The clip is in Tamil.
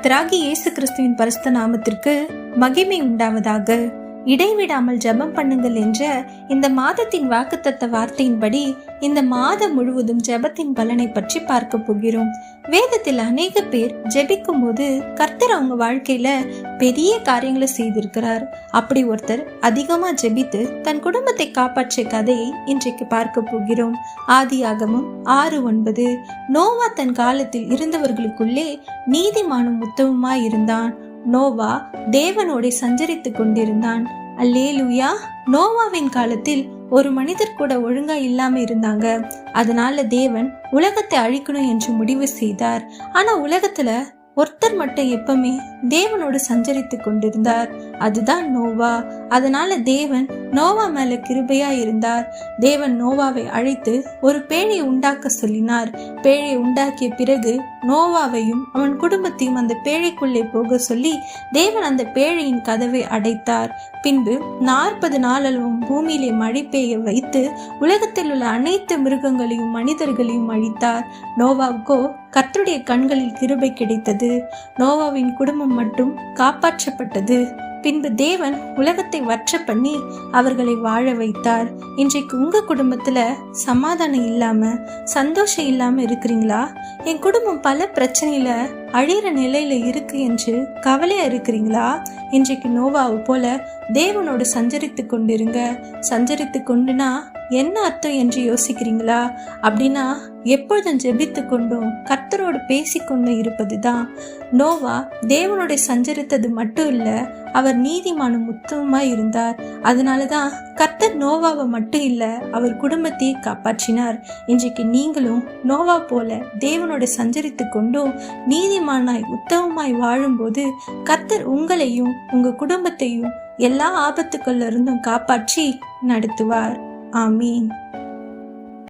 கர்த்தராகி இயேசு கிறிஸ்துவின் பரிசுத்த நாமத்திற்கு மகிமை உண்டாவதாக. இடைவிடாமல் ஜெபம் பண்ணுங்கள் என்ற இந்த மாதத்தின் வாக்குத்தத்த வார்த்தையின்படி இந்த மாதம் முழுவதும் ஜெபத்தின் பலனை பற்றி பார்க்க போகிறோம். வேதத்தில் அநேக பேர் ஜெபிக்கும் போது கர்த்தர் அவங்க வாழ்க்கையில பெரிய காரியங்களை செய்திருக்கிறார். அப்படி ஒருத்தர் அதிகமா ஜெபித்து தன் குடும்பத்தை காப்பாற்றிய கதையை இன்றைக்கு பார்க்க போகிறோம். ஆதியாகமும் ஆறு ஒன்பது நோவா தன் காலத்தில் இருந்தவர்களுக்குள்ளே நீதிமானும் உத்தமமாய் இருந்தான் நோவா தேவனோட சஞ்சரித்துக் கொண்டிருந்தான். அல்லேலூயா நோவாவின் காலத்தில் ஒரு மனிதர் கூட ஒழுங்கா இல்லாம இருந்தாங்க. அதனால தேவன் உலகத்தை அழிக்கணும் என்று முடிவு செய்தார். ஆனா உலகத்துல ஒருத்தர் மட்டும் எப்பவுமே தேவனோடு சஞ்சரித்து கொண்டிருந்தார். அதுதான் நோவா. அதனால தேவன் நோவா மேல கிருபையா இருந்தார். தேவன் நோவாவை அழைத்து ஒரு பேழையை உண்டாக்க சொல்லினார். பேழையை உண்டாக்கிய பிறகு நோவாவையும் அவன் குடும்பத்தையும் அந்த பேழைக்குள்ளே போக சொல்லி தேவன் அந்த பேழையின் கதவை அடைத்தார். பின்பு நாற்பது நாளளவும் பூமியிலே மழை பெய்ய வைத்து உலகத்தில் உள்ள அனைத்து மிருகங்களையும் மனிதர்களையும் அழித்தார். நோவாவுக்கோ கர்த்தருடைய கண்களில் கிருபை கிடைத்தது. நோவாவின் குடும்பம் மட்டும் காப்பாற்றப்பட்டது. பின்பு தேவன் உலகத்தை வற்ற பண்ணி அவர்களை வாழ வைத்தார். இன்றைக்கு உங்க குடும்பத்துல சமாதானம் இல்லாம சந்தோஷம் இல்லாம இருக்கிறீங்களா? என் குடும்பம் பல பிரச்சனையில அழியிற நிலையில இருக்கு என்று கவலையா இருக்கிறீங்களா? இன்றைக்கு நோவாவை போல தேவனோடு சஞ்சரித்து கொண்டிருங்க. சஞ்சரித்து கொண்டுனா என்ன அர்த்தம் என்று யோசிக்கிறீங்களா? அப்படின்னா எப்பொழுதும் ஜெபித்து கொண்டும் கர்த்தரோடு பேசிக்கொண்டும் இருப்பதுதான். நோவா தேவனோட சஞ்சரித்தது மட்டும் இல்ல அவர் நீதிமானம் உத்தமமாய் இருந்தார். அதனாலதான் கர்த்தர் நோவாவை மட்டும் இல்ல அவர் குடும்பத்தையே காப்பாற்றினார். இன்றைக்கு நீங்களும் நோவா போல தேவனோட சஞ்சரித்து கொண்டும் நீதி நீதிமானாய் உத்தமமாய் வாழும்போது கத்தர் உங்களையும் உங்க குடும்பத்தையும் எல்லா ஆபத்துக்களிலிருந்தும் காப்பாற்றி நடத்துவார். ஆமீன்.